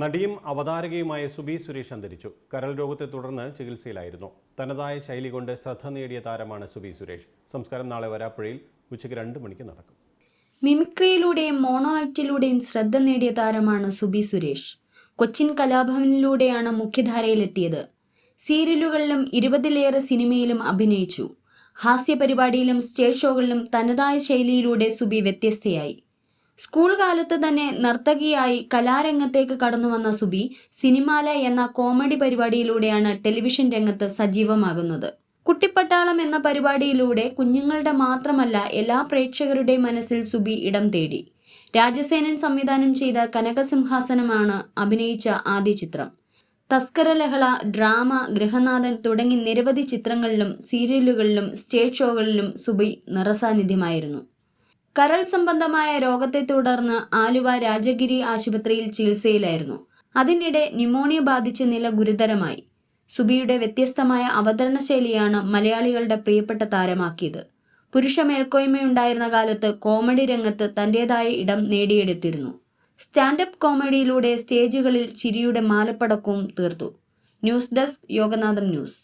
നടിയും അവതാരകയുമായ സുബി സുരേഷ് അന്തരിച്ചു. കരൾ രോഗത്തെ തുടർന്ന് ചികിത്സയിലായിരുന്നു. തനതായ ശൈലി കൊണ്ട് ശ്രദ്ധ നേടിയ താരമാണ് സുബി സുരേഷ്. സംസ്കാരം നാളെ വരാപ്പുഴയിൽ ഉച്ചയ്ക്ക് രണ്ട് മണിക്ക് നടക്കും. മിമിക്രിയിലൂടെയും മോണോ ആക്ടിലൂടെയും ശ്രദ്ധ നേടിയ താരമാണ് സുബി സുരേഷ്. കൊച്ചിൻ കലാഭവനിലൂടെയാണ് മുഖ്യധാരയിലെത്തിയത്. സീരിയലുകളിലും ഇരുപതിലേറെ സിനിമയിലും അഭിനയിച്ചു. ഹാസ്യ പരിപാടിയിലും സ്റ്റേജ് ഷോകളിലും തനതായ ശൈലിയിലൂടെ സുബി വ്യത്യസ്തയായി. സ്കൂൾ കാലത്ത് തന്നെ നർത്തകിയായി കലാരംഗത്തേക്ക് കടന്നുവന്ന സുബി സിനിമാല എന്ന കോമഡി പരിപാടിയിലൂടെയാണ് ടെലിവിഷൻ രംഗത്ത് സജീവമാകുന്നത്. കുട്ടിപ്പട്ടാളം എന്ന പരിപാടിയിലൂടെ കുഞ്ഞുങ്ങളുടെ മാത്രമല്ല എല്ലാ പ്രേക്ഷകരുടെയും മനസ്സിൽ സുബി ഇടം തേടി. രാജസേനൻ സംവിധാനം ചെയ്ത കനകസിംഹാസനമാണ് അഭിനയിച്ച ആദ്യ ചിത്രം. തസ്കരലഹള ഡ്രാമ ഗൃഹനാഥൻ തുടങ്ങി നിരവധി ചിത്രങ്ങളിലും സീരിയലുകളിലും സ്റ്റേജ് ഷോകളിലും സുബി നിറസാന്നിധ്യമായിരുന്നു. കരൾ സംബന്ധമായ രോഗത്തെ തുടർന്ന് ആലുവ രാജഗിരി ആശുപത്രിയിൽ ചികിത്സയിലായിരുന്നു. അതിനിടെ ന്യൂമോണിയ ബാധിച്ച് നില ഗുരുതരമായി. സുബിയുടെ വ്യത്യസ്തമായ അവതരണ ശൈലിയാണ് മലയാളികളുടെ പ്രിയപ്പെട്ട താരമാക്കിയത്. പുരുഷ മേൽക്കോയ്മയുണ്ടായിരുന്ന കാലത്ത് കോമഡി രംഗത്ത് തന്റേതായ ഇടം നേടിയെടുത്തിരുന്നു. സ്റ്റാൻഡപ്പ് കോമഡിയിലൂടെ സ്റ്റേജുകളിൽ ചിരിയുടെ മാലപ്പടക്കവും തീർത്തു. ന്യൂസ് ഡെസ്ക് യോഗനാഥം ന്യൂസ്.